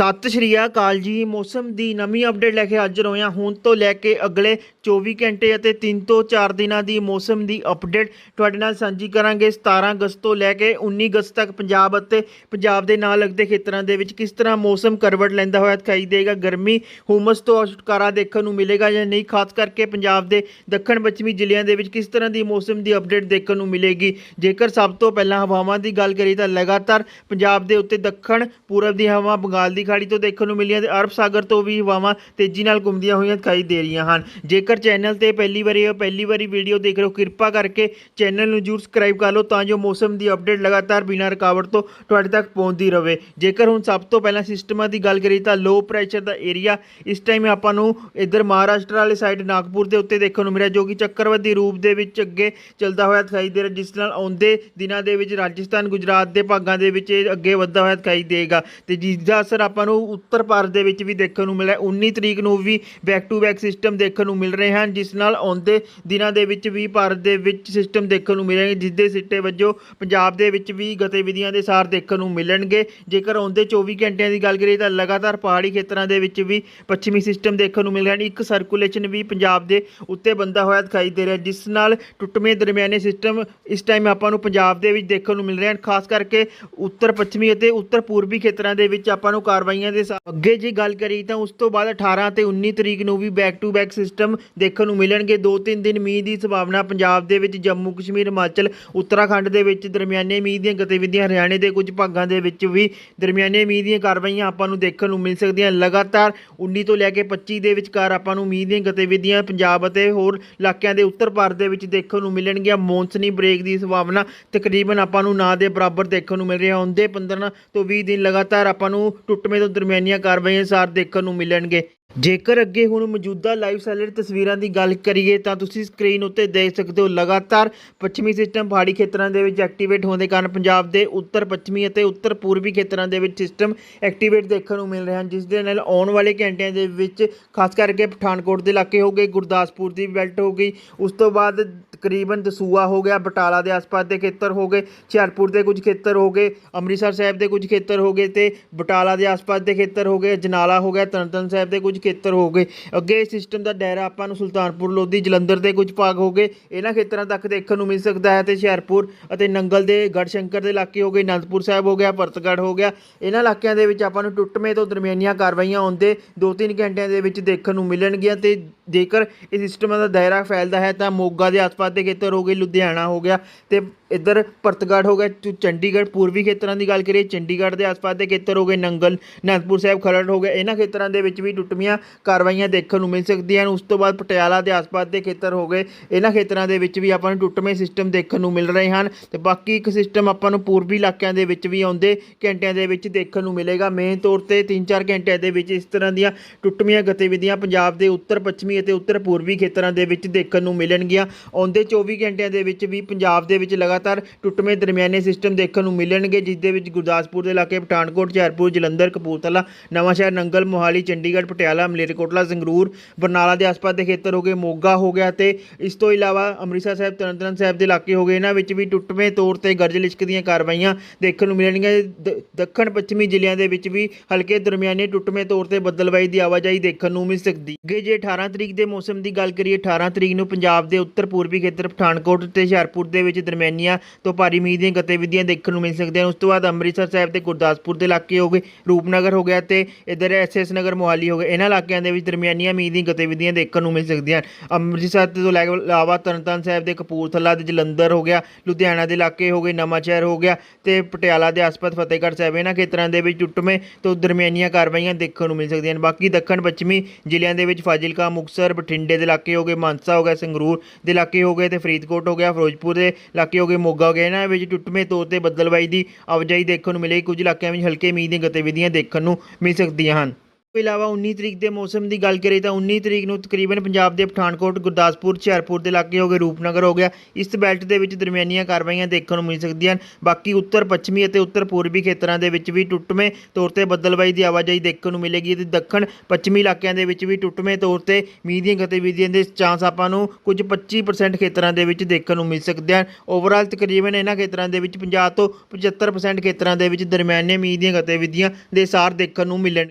ਸਤਿ ਸ਼੍ਰੀ ਅਕਾਲ ਜੀ। ਮੌਸਮ ਦੀ ਨਵੀਂ ਅਪਡੇਟ ਲੈ ਕੇ ਹਾਜ਼ਰ ਹੋਏ ਹਾਂ ਹੁਣ ਤੋਂ ਲੈ ਕੇ ਅਗਲੇ 24 ਘੰਟੇ ਅਤੇ 3 ਤੋਂ 4 ਦਿਨਾਂ ਦੀ ਮੌਸਮ ਦੀ ਅਪਡੇਟ ਤੁਹਾਡੇ ਨਾਲ ਸਾਂਝੀ ਕਰਾਂਗੇ। 17 ਅਗਸਤ ਤੋਂ ਲੈ ਕੇ 19 ਅਗਸਤ ਤੱਕ ਪੰਜਾਬ ਅਤੇ ਪੰਜਾਬ ਦੇ ਨਾਲ ਲੱਗਦੇ ਖੇਤਰਾਂ ਦੇ ਵਿੱਚ ਕਿਸ ਤਰ੍ਹਾਂ ਮੌਸਮ ਕਰਵਟ ਲੈਂਦਾ ਹੋਇਆ ਦਿਖਾਈ ਦੇਗਾ। ਗਰਮੀ ਹੁਮਸ ਤੋਂ ਛੁਟਕਾਰਾ ਦੇਖਣ ਨੂੰ ਮਿਲੇਗਾ ਜਾਂ ਨਹੀਂ, ਖਾਸ ਕਰਕੇ ਪੰਜਾਬ ਦੇ ਦੱਖਣ ਪੱਛਮੀ ਜ਼ਿਲ੍ਹਿਆਂ ਦੇ ਵਿੱਚ ਕਿਸ ਤਰ੍ਹਾਂ ਦੀ ਮੌਸਮ ਦੀ ਅਪਡੇਟ ਦੇਖਣ ਨੂੰ ਮਿਲੇਗੀ। ਜੇਕਰ ਸਭ ਤੋਂ ਪਹਿਲਾਂ ਹਵਾਵਾਂ ਦੀ ਗੱਲ ਕਰੀਏ ਤਾਂ ਲਗਾਤਾਰ ਪੰਜਾਬ ਦੇ ਉੱਤੇ ਦੱਖਣ ਪੂਰਬ ਦੀ ਹਵਾ ਬੰਗਾਲ ਦੀ ਖਾੜੀ ਤੋਂ ਦੇਖਣ ਨੂੰ ਮਿਲੀਆਂ ਤੇ ਅਰਬ ਸਾਗਰ ਤੋਂ ਵੀ ਹਵਾਵਾਂ ਤੇਜ਼ੀ ਨਾਲ ਘੁੰਮਦੀਆਂ ਹੋਈਆਂ ਦਿਖਾਈ ਦੇ ਰਹੀਆਂ ਹਨ। ਜੇਕਰ ਚੈਨਲ ਤੇ ਪਹਿਲੀ ਵਾਰੀ ਪਹਿਲੀ ਵਾਰੀ ਵੀਡੀਓ ਦੇਖ ਰਹੇ ਹੋ, ਕਿਰਪਾ ਕਰਕੇ ਚੈਨਲ ਨੂੰ ਜਰੂਰ ਸਬਸਕ੍ਰਾਈਬ ਕਰ ਲਓ ਤਾਂ ਜੋ ਮੌਸਮ ਦੀ ਅਪਡੇਟ ਲਗਾਤਾਰ ਬਿਨਾਂ ਰੁਕਾਵਟ ਤੋਂ ਤੁਹਾਡੇ ਤੱਕ ਪਹੁੰਚਦੀ ਰਹੇ। ਜੇਕਰ ਹੁਣ ਸਭ ਤੋਂ ਪਹਿਲਾਂ ਸਿਸਟਮਾਂ ਦੀ ਗੱਲ ਕਰੀਏ ਤਾਂ ਲੋ ਪ੍ਰੈਸ਼ਰ ਦਾ ਏਰੀਆ ਇਸ ਟਾਈਮ ਆਪਾਂ ਨੂੰ ਇੱਧਰ ਮਹਾਰਾਸ਼ਟਰ ਵਾਲੇ ਸਾਈਡ ਨਾਗਪੁਰ ਦੇ ਉੱਤੇ ਦੇਖਣ ਨੂੰ ਮਿਲਿਆ, ਜੋ ਕਿ ਚੱਕਰਵਾਦੀ ਰੂਪ ਦੇ ਵਿੱਚ ਅੱਗੇ ਚੱਲਦਾ ਹੋਇਆ ਦਿਖਾਈ ਦੇ ਰਿਹਾ, ਜਿਸ ਨਾਲ ਆਉਂਦੇ ਦਿਨਾਂ ਦੇ ਵਿੱਚ ਰਾਜਸਥਾਨ, ਗੁਜਰਾਤ ਦੇ ਭਾਗਾਂ ਦੇ ਵਿੱਚ ਇਹ ਅੱਗੇ ਵੱਧਦਾ ਹੋਇਆ ਦਿਖਾਈ ਦੇਗਾ ਤੇ ਜਿਸ ਦਾ ਅਸਰ ਆਪਾਂ ਆਪਾਂ ਨੂੰ ਉੱਤਰ ਭਾਰਤ ਦੇ ਵਿੱਚ ਵੀ ਦੇਖਣ ਨੂੰ ਮਿਲਿਆ। 19 ਤਰੀਕ ਨੂੰ ਵੀ ਬੈਕ ਟੂ ਬੈਕ ਸਿਸਟਮ ਦੇਖਣ ਨੂੰ ਮਿਲ ਰਹੇ ਹਨ, ਜਿਸ ਨਾਲ ਆਉਂਦੇ ਦਿਨਾਂ ਦੇ ਵਿੱਚ ਵੀ ਭਾਰਤ ਦੇ ਵਿੱਚ ਸਿਸਟਮ ਦੇਖਣ ਨੂੰ ਮਿਲਣਗੇ, ਜਿਸ ਦੇ ਸਿੱਟੇ ਵਜੋਂ ਪੰਜਾਬ ਦੇ ਵਿੱਚ ਵੀ ਗਤੀਵਿਧੀਆਂ ਦੇ ਸਾਰ ਦੇਖਣ ਨੂੰ ਮਿਲਣਗੇ। ਜੇਕਰ ਆਉਂਦੇ 24 ਘੰਟਿਆਂ ਦੀ ਗੱਲ ਕਰੀਏ ਤਾਂ ਲਗਾਤਾਰ ਪਹਾੜੀ ਖੇਤਰਾਂ ਦੇ ਵਿੱਚ ਵੀ ਪੱਛਮੀ ਸਿਸਟਮ ਦੇਖਣ ਨੂੰ ਮਿਲ ਰਿਹਾ ਹੈ ਇੱਕ ਸਰਕੂਲੇਸ਼ਨ ਵੀ ਪੰਜਾਬ ਦੇ ਉੱਤੇ ਬੰਦਾ ਹੋਇਆ ਦਿਖਾਈ ਦੇ ਰਿਹਾ, ਜਿਸ ਨਾਲ ਟੁੱਟਵੇਂ ਦਰਮਿਆਨੇ ਸਿਸਟਮ ਇਸ ਟਾਈਮ ਆਪਾਂ ਨੂੰ ਪੰਜਾਬ ਦੇ ਵਿੱਚ ਦੇਖਣ ਨੂੰ ਮਿਲ ਰਹੇ ਹਨ। ਖਾਸ ਕਰਕੇ ਉੱਤਰ ਪੱਛਮੀ ਅਤੇ ਉੱਤਰ ਪੂਰਬੀ ਖੇਤਰਾਂ ਦੇ ਵਿੱਚ ਆਪਾਂ ਨੂੰ ਕਾਰਵਾਈਆਂ ਦੇ ਸਾ- ਅੱਗੇ ਜੇ ਗੱਲ ਕਰੀ ਤਾਂ ਉਸ ਤੋਂ ਬਾਅਦ 18 ਤੇ 19 ਤਰੀਕ ਨੂੰ ਵੀ ਬੈਕ ਟੂ ਬੈਕ ਸਿਸਟਮ ਦੇਖਣ ਨੂੰ ਮਿਲਣਗੇ। ਦੋ ਤਿੰਨ ਦਿਨ ਮੀਂਹ ਦੀ ਸੰਭਾਵਨਾ ਪੰਜਾਬ ਦੇ ਵਿੱਚ, ਜੰਮੂ ਕਸ਼ਮੀਰ, ਹਿਮਾਚਲ, ਉੱਤਰਾਖੰਡ ਦੇ ਵਿੱਚ, ਦਰਮਿਆਨੇ ਮੀਂਹ ਦੀਆਂ ਗਤੀਵਿਧੀਆਂ, ਹਰਿਆਣੇ ਦੇ ਕੁਝ ਭਾਗਾਂ ਦੇ ਵਿੱਚ ਵੀ ਦਰਮਿਆਨੇ ਮੀਂਹ ਦੀਆਂ ਕਾਰਵਾਈਆਂ ਆਪਾਂ ਨੂੰ ਦੇਖਣ ਨੂੰ ਮਿਲ ਸਕਦੀਆਂ। ਲਗਾਤਾਰ 19 ਤੋਂ ਲੈ ਕੇ 25 ਦੇ ਵਿਚਕਾਰ ਆਪਾਂ ਨੂੰ ਮੀਂਹ ਦੀਆਂ ਗਤੀਵਿਧੀਆਂ ਪੰਜਾਬ ਅਤੇ ਹੋਰ ਇਲਾਕਿਆਂ ਦੇ ਉੱਤਰ ਭਾਰਤ ਦੇ ਵਿੱਚ ਦੇਖਣ ਨੂੰ ਮਿਲਣਗੀਆਂ। ਮੌਨਸਨੀ ਬ੍ਰੇਕ ਦੀ ਸੰਭਾਵਨਾ ਤਕਰੀਬਨ ਆਪਾਂ ਨੂੰ ਨਾ ਦੇ ਬਰਾਬਰ ਦੇਖਣ ਨੂੰ ਮਿਲ ਰਹੀ। ਹੈ ਹੁੰਦੇ 15 ਤੋਂ 20 ਦਿਨ ਲਗਾਤਾਰ ਆਪਾਂ ਨੂੰ ਟੁੱਟ ਟੁੱਟਵੇਂ ਤੋਂ ਦਰਮਿਆਨੀਆਂ ਕਾਰਵਾਈਆਂ ਸਾਰ ਦੇਖਣ ਨੂੰ ਮਿਲਣਗੇ। ਜੇਕਰ ਅੱਗੇ ਹੁਣ ਮੌਜੂਦਾ ਲਾਈਵ ਸੈਲਰ ਤਸਵੀਰਾਂ ਦੀ ਗੱਲ ਕਰੀਏ ਤਾਂ ਤੁਸੀਂ ਸਕਰੀਨ ਉੱਤੇ ਦੇਖ ਸਕਦੇ ਹੋ ਲਗਾਤਾਰ ਪੱਛਮੀ ਸਿਸਟਮ ਪਹਾੜੀ ਖੇਤਰਾਂ ਦੇ ਵਿੱਚ ਐਕਟੀਵੇਟ ਹੋਣ ਦੇ ਕਾਰਨ ਪੰਜਾਬ ਦੇ ਉੱਤਰ, ਪੱਛਮੀ ਅਤੇ ਉੱਤਰ ਪੂਰਬੀ ਖੇਤਰਾਂ ਦੇ ਵਿੱਚ ਸਿਸਟਮ ਐਕਟੀਵੇਟ ਦੇਖਣ ਨੂੰ ਮਿਲ ਰਹੇ ਹਨ, ਜਿਸ ਦੇ ਨਾਲ ਆਉਣ ਵਾਲੇ ਘੰਟਿਆਂ ਦੇ ਵਿੱਚ ਖਾਸ ਕਰਕੇ ਪਠਾਨਕੋਟ ਦੇ ਇਲਾਕੇ ਹੋ ਗਏ, ਗੁਰਦਾਸਪੁਰ ਦੀ ਬੈਲਟ ਹੋ ਗਈ, ਉਸ ਤੋਂ ਬਾਅਦ ਤਕਰੀਬਨ ਦਸੂਆ ਹੋ ਗਿਆ, ਬਟਾਲਾ ਦੇ ਆਸ-ਪਾਸ ਦੇ ਖੇਤਰ ਹੋ ਗਏ, ਹੁਸ਼ਿਆਰਪੁਰ ਦੇ ਕੁਝ ਖੇਤਰ ਹੋ ਗਏ, ਅੰਮ੍ਰਿਤਸਰ ਸਾਹਿਬ ਦੇ ਕੁਝ ਖੇਤਰ ਹੋ ਗਏ ਤੇ ਬਟਾਲਾ ਦੇ ਆਸ-ਪਾਸ ਦੇ ਖੇਤਰ ਹੋ ਗਏ, ਜਨਾਲਾ ਹੋ ਗਿਆ, ਤਰਨਤਾਰਨ ਸਾਹਿਬ ਦੇ ਕੁਝ ਖੇਤਰ ਹੋ ਗਏ। ਅੱਗੇ ਸਿਸਟਮ ਦਾ ਦਾਇਰਾ ਆਪਾਂ ਨੂੰ ਸੁਲਤਾਨਪੁਰ, ਲੋਧੀ, ਜਲੰਧਰ ਦੇ ਕੁਝ ਭਾਗ ਹੋ ਗਏ। ਇਹਨਾਂ ਖੇਤਰਾਂ ਤੱਕ ਦੇਖਣ ਨੂੰ ਮਿਲ ਸਕਦਾ ਹੈ ਤੇ ਹੁਸ਼ਿਆਰਪੁਰ ਅਤੇ ਨੰਗਲ ਦੇ ਗੜਸ਼ੰਕਰ ਦੇ ਇਲਾਕੇ ਹੋ ਗਏ। ਅਨੰਦਪੁਰ ਸਾਹਿਬ ਹੋ ਗਿਆ ਭਰਤਗੜ੍ਹ ਹੋ ਗਿਆ। ਇਹਨਾਂ ਇਲਾਕਿਆਂ ਦੇ ਵਿੱਚ ਆਪਾਂ ਨੂੰ ਟੁੱਟਵੇਂ ਤੋਂ ਦਰਮਿਆਨੀਆਂ ਕਾਰਵਾਈਆਂ ਆਉਂਦੇ 2-3 ਘੰਟਿਆਂ ਦੇ ਵਿੱਚ ਦੇਖਣ ਨੂੰ ਮਿਲਣਗੀਆਂ ਤੇ ਜੇਕਰ ਇਹ ਸਿਸਟਮ ਦਾ ਦਾਇਰਾ ਫੈਲਦਾ ਹੈ ਤਾਂ ਮੋਗਾ ਦੇ ਆਸ-ਪਾਸ ਦੇ ਖੇਤਰ ਹੋ ਗਏ, ਲੁਧਿਆਣਾ ਹੋ ਗਿਆ ਤੇ ਇੱਧਰ ਭਰਤਗੜ੍ਹ ਹੋ ਗਿਆ, ਚ- ਚੰਡੀਗੜ੍ਹ, ਪੂਰਬੀ ਖੇਤਰਾਂ ਦੀ ਗੱਲ ਕਰੀਏ, ਚੰਡੀਗੜ੍ਹ ਦੇ ਆਸ-ਪਾਸ ਦੇ ਖੇਤਰ ਹੋ ਗਏ, ਨੰਗਲ, ਅਨੰਦਪੁਰ ਸਾਹਿਬ, ਖਰੜ ਹੋ ਗਿਆ। ਇਹਨਾਂ ਖੇਤਰਾਂ ਦੇ ਵਿੱਚ ਵੀ ਟੁੱਟਵੀਆਂ ਕਾਰਵਾਈਆਂ ਦੇਖਣ ਨੂੰ ਮਿਲ ਸਕਦੀਆਂ ਹਨ, ਉਸ ਤੋਂ ਬਾਅਦ ਪਟਿਆਲਾ ਦੇ ਆਸ-ਪਾਸ ਦੇ ਖੇਤਰ ਹੋ ਗਏ, ਇਹਨਾਂ ਖੇਤਰਾਂ ਦੇ ਵਿੱਚ ਵੀ ਆਪਾਂ ਨੂੰ ਟੁੱਟਵੇਂ ਸਿਸਟਮ ਦੇਖਣ ਨੂੰ ਮਿਲ ਰਹੇ ਹਨ ਤੇ ਬਾਕੀ ਇੱਕ ਸਿਸਟਮ ਆਪਾਂ ਨੂੰ ਪੂਰਬੀ ਇਲਾਕਿਆਂ ਦੇ ਵਿੱਚ ਵੀ ਆਉਂਦੇ ਘੰਟਿਆਂ ਦੇ ਵਿੱਚ ਦੇਖਣ ਨੂੰ ਮਿਲੇਗਾ। ਮੇਨ ਤੌਰ ਤੇ 3-4 ਘੰਟਿਆਂ ਦੇ ਵਿੱਚ ਇਸ ਤਰ੍ਹਾਂ ਦੀਆਂ ਟੁੱਟਵੀਆਂ ਗਤੀਵਿਧੀਆਂ ਪੰਜਾਬ ਦੇ ਉੱਤਰ ਪੱਛਮੀ ਅਤੇ ਉੱਤਰ ਪੂਰਬੀ ਖੇਤਰਾਂ ਦੇ ਵਿੱਚ ਦੇਖਣ ਨੂੰ ਮਿਲਣਗੀਆਂ। ਆਉਂਦੇ 24 ਘੰਟਿਆਂ ਦੇ ਵਿੱਚ ਵੀ ਪੰਜਾਬ ਦੇ ਵਿੱਚ ਲਗਾਤਾਰ ਟੁੱਟਵੇਂ ਦਰਮਿਆਨੇ ਸਿਸਟਮ ਦੇਖਣ ਨੂੰ ਮਿਲਣਗੇ, ਜਿਸ ਦੇ ਵਿੱਚ ਗੁਰਦਾਸਪੁਰ ਦੇ ਇਲਾਕੇ ਪਠਾਨਕੋਟ, ਹੁਸ਼ਿਆਰਪੁਰ, ਜਲੰਧਰ, ਕਪੂਰਥਲਾ, ਨਵਾਂਸ਼ਹਿਰ, ਨੰਗਲ, ਮੋਹਾਲੀ, ਚੰਡੀਗੜ੍ਹ, ਪਟਿਆਲਾ ਮਲੇਰਕੋਟਲਾ ਸੰਗਰੂਰ, ਬਰਨਾਲਾ ਦੇ ਆਸ-ਪਾਸ ਦੇ ਖੇਤਰ ਹੋ ਗਏ, ਮੋਗਾ ਹੋ ਗਿਆ ਤੇ ਇਸ ਤੋਂ ਇਲਾਵਾ ਅੰਮ੍ਰਿਤਸਰ ਸਾਹਿਬ, ਤਰਨਤਾਰਨ ਸਾਹਿਬ ਦੇ ਇਲਾਕੇ ਹੋ ਗਏ। ਇਹਨਾਂ ਵਿੱਚ ਵੀ ਟੁੱਟਵੇਂ ਤੌਰ ਤੇ ਗਰਜ ਲਿਸ਼ਕ ਦੀਆਂ ਕਾਰਵਾਈਆਂ ਦੇਖਣ ਨੂੰ ਮਿਲਣਗੀਆਂ। ਦੱਖਣ ਪੱਛਮੀ ਜ਼ਿਲ੍ਹਿਆਂ ਦੇ ਵਿੱਚ ਵੀ ਹਲਕੇ ਦਰਮਿਆਨੇ ਟੁੱਟਵੇਂ ਤੌਰ ਤੇ ਬੱਦਲਬਾਈ ਦੀ ਆਵਾਜਾਈ ਦੇਖਣ ਨੂੰ ਮਿਲ ਸਕਦੀ। ਅੱਗੇ ਜੇ 18 ਤਰੀਕ ਦੇ ਮੌਸਮ ਦੀ ਗੱਲ ਕਰੀਏ 18 ਤਰੀਕ ਨੂੰ ਪੰਜਾਬ ਦੇ ਉੱਤਰ ਪੂਰਬੀ ਖੇਤਰ ਪਠਾਨਕੋਟ ਤੇ ਹੁਸ਼ਿਆਰਪੁਰ ਦੇ ਵਿੱਚ ਦਰਮਿਆਨੀਆਂ ਤੋਂ ਭਾਰੀ ਮੀਂਹ ਦੀਆਂ ਗਤੀਵਿਧੀਆਂ ਦੇਖਣ ਨੂੰ ਮਿਲ ਸਕਦੀਆਂ ਉਸ ਤੋਂ ਬਾਅਦ ਅੰਮ੍ਰਿਤਸਰ ਸਾਹਿਬ ਤੇ ਗੁਰਦਾਸਪੁਰ ਦੇ ਇਲਾਕੇ ਹੋ ਗਏ, ਰੂਪਨਗਰ ਹੋ ਗਿਆ ਤੇ ਇਧਰ ਐਸਐਸ ਨਗਰ ਮੋਹਾਲੀ ਹੋ ਗਏ। ਇਹਨਾਂ ਇਲਾਕਿਆਂ ਦੇ ਵਿੱਚ ਦਰਮਿਆਨੀ ਮੀਂਹ ਦੀਆਂ ਗਤੀਵਿਧੀਆਂ ਦੇਖਣ ਨੂੰ ਮਿਲ ਸਕਦੀਆਂ ਹਨ। ਅੰਮ੍ਰਿਤਸਰ ਤੋਂ ਲੈ ਕੇ ਇਲਾਵਾ ਤਰਨਤਾਰਨ ਸਾਹਿਬ ਦੇ ਕਪੂਰਥਲਾ ਦੇ ਜਲੰਧਰ ਹੋ ਗਿਆ, ਲੁਧਿਆਣਾ ਦੇ ਇਲਾਕੇ ਹੋ ਗਏ, ਨਵਾਂਸ਼ਹਿਰ ਹੋ ਗਿਆ ਤੇ ਪਟਿਆਲਾ ਦੇ ਆਸ-ਪਾਸ ਫਤਿਹਗੜ੍ਹ ਸਾਹਿਬ, ਇਹਨਾਂ ਖੇਤਰਾਂ ਦੇ ਵਿੱਚ ਟੁੱਟਵੇਂ ਤੋਂ ਦਰਮਿਆਨੀਆਂ ਕਾਰਵਾਈਆਂ ਦੇਖਣ ਨੂੰ ਮਿਲ ਸਕਦੀਆਂ ਹਨ। ਬਾਕੀ ਦੱਖਣ, ਪੱਛਮੀ ਜ਼ਿਲ੍ਹਿਆਂ ਦੇ ਵਿੱਚ ਫਾਜ਼ਿਲਕਾ, ਮੁਕਤਸਰ, ਬਠਿੰਡੇ ਦੇ ਇਲਾਕੇ ਹੋ ਗਏ, ਮਾਨਸਾ ਹੋ ਗਿਆ, ਸੰਗਰੂਰ ਦੇ ਇਲਾਕੇ ਹੋ ਗਏ ਤੇ ਫਰੀਦਕੋਟ ਹੋ ਗਿਆ, ਫਿਰੋਜ਼ਪੁਰ ਦੇ ਇਲਾਕੇ ਹੋ ਗਏ, ਮੋਗਾ ਹੋ ਗਿਆ। ਇਹਨਾਂ ਵਿੱਚ ਟੁੱਟਵੇਂ ਤੌਰ ਤੇ ਬੱਦਲਬਾਈ ਦੀ ਆਵਾਜਾਈ ਦੇਖਣ ਨੂੰ ਮਿਲੇਗੀ ਕੁਝ ਇਲਾਕਿਆਂ ਵਿੱਚ ਹਲਕੇ ਮੀਂਹ ਦੀਆਂ ਗਤੀਵਿਧੀਆਂ ਦੇਖਣ ਨੂੰ ਮਿਲ ਸਕਦੀਆਂ ਹਨ। ਤੋਂ ਇਲਾਵਾ 19 ਤਰੀਕ ਦੇ ਮੌਸਮ ਦੀ ਗੱਲ ਕਰੀਏ ਤਾਂ 19 ਤਰੀਕ ਨੂੰ ਤਕਰੀਬਨ ਪੰਜਾਬ ਦੇ ਪਠਾਨਕੋਟ, ਗੁਰਦਾਸਪੁਰ, ਹੁਸ਼ਿਆਰਪੁਰ ਦੇ ਇਲਾਕੇ ਹੋ ਗਏ, ਰੂਪਨਗਰ ਹੋ ਗਿਆ। ਇਸ ਬੈਲਟ ਦੇ ਵਿੱਚ ਦਰਮਿਆਨੀਆਂ ਕਾਰਵਾਈਆਂ ਦੇਖਣ ਨੂੰ ਮਿਲ ਸਕਦੀਆਂ ਹਨ। ਬਾਕੀ ਉੱਤਰ ਪੱਛਮੀ ਅਤੇ ਉੱਤਰ ਪੂਰਬੀ ਖੇਤਰਾਂ ਦੇ ਵਿੱਚ ਵੀ ਟੁੱਟਵੇਂ ਤੌਰ ਤੇ ਬੱਦਲਬਾਈ ਦੀ ਆਵਾਜਾਈ ਦੇਖਣ ਨੂੰ ਮਿਲੇਗੀ ਤੇ ਦੱਖਣ ਪੱਛਮੀ ਇਲਾਕਿਆਂ ਦੇ ਵਿੱਚ ਵੀ ਟੁੱਟਵੇਂ ਤੌਰ ਤੇ ਮੀਂਹ ਦੀਆਂ ਗਤੀਵਿਧੀਆਂ ਦੇ ਚਾਂਸ ਆਪਾਂ ਨੂੰ ਕੁਝ 25% ਖੇਤਰਾਂ ਦੇ ਵਿੱਚ ਦੇਖਣ ਨੂੰ ਮਿਲ ਸਕਦੇ ਹਨ। ਓਵਰਆਲ ਤਕਰੀਬਨ ਇਹਨਾਂ ਖੇਤਰਾਂ ਦੇ ਵਿੱਚ 50 ਤੋਂ 75% ਖੇਤਰਾਂ ਦੇ ਵਿੱਚ ਦਰਮਿਆਨੇ ਮੀਂਹ ਦੀਆਂ ਗਤੀਵਿਧੀਆਂ ਦੇ ਸਾਰ ਦੇਖਣ ਨੂੰ ਮਿਲਣ